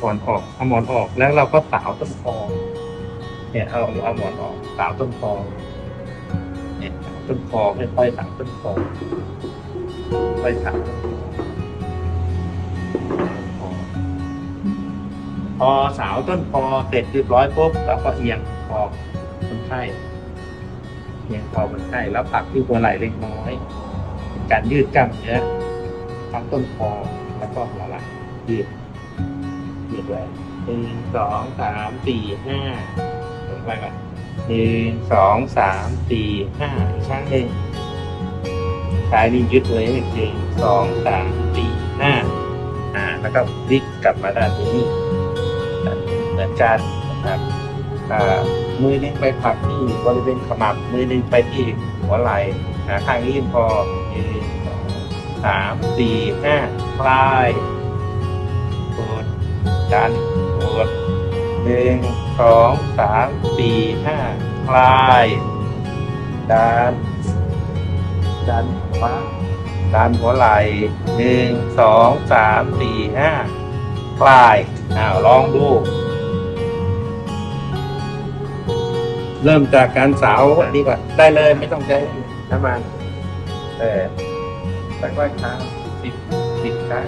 หมอนออกเอาหมอนออกแล้วเราก็สาวต้นคอเนี่ยเอาเอาหมอนออกสาวต้นคอเนี่ยสาวต้นคอค่อยๆสาวต้นคอค่อยๆสาวพอสาวต้นคอเสร็จเรียบร้อยปุ๊บเราก็เอียงคอคนไข้เอียงคอคนไข้แล้วผลักที่หัวไหล่เล็กน้อยเป็นการยืดกล้ามเนื้อทั้งต้นคอแล้วก็หัวไหล่ยืด ดไว้หนึ่งสองสามสี่ห้าลงไปก่อนหนึ่งสองสามสี่ห้าอีกครั้งหนึ่งกายนี่ยึดไว้หนึ่งสองสามสี่ห้าอ่าแล้วก็พลิกกลับมาด้านนี้เหมือนกันนะครับอ่ามือนึงไปผลักที่บริเวณขมับมือนึงไปที่หัวไหล่อ่าข้างนี้พอหนึ่งสองสามสี่ห้าคลายกด ดันกดหนึ่งสองสามสี่ห้าคลายดันดันหัวดันหัวไหล่หนึ่งสองสามสี่ห้าคลายอ้าวลองดู เริ่มจากการสาวอันนี้ก่อนได้เลยไม่ต้องใช้น้ำมันเออค่อยๆทำสิบสิบครั้ง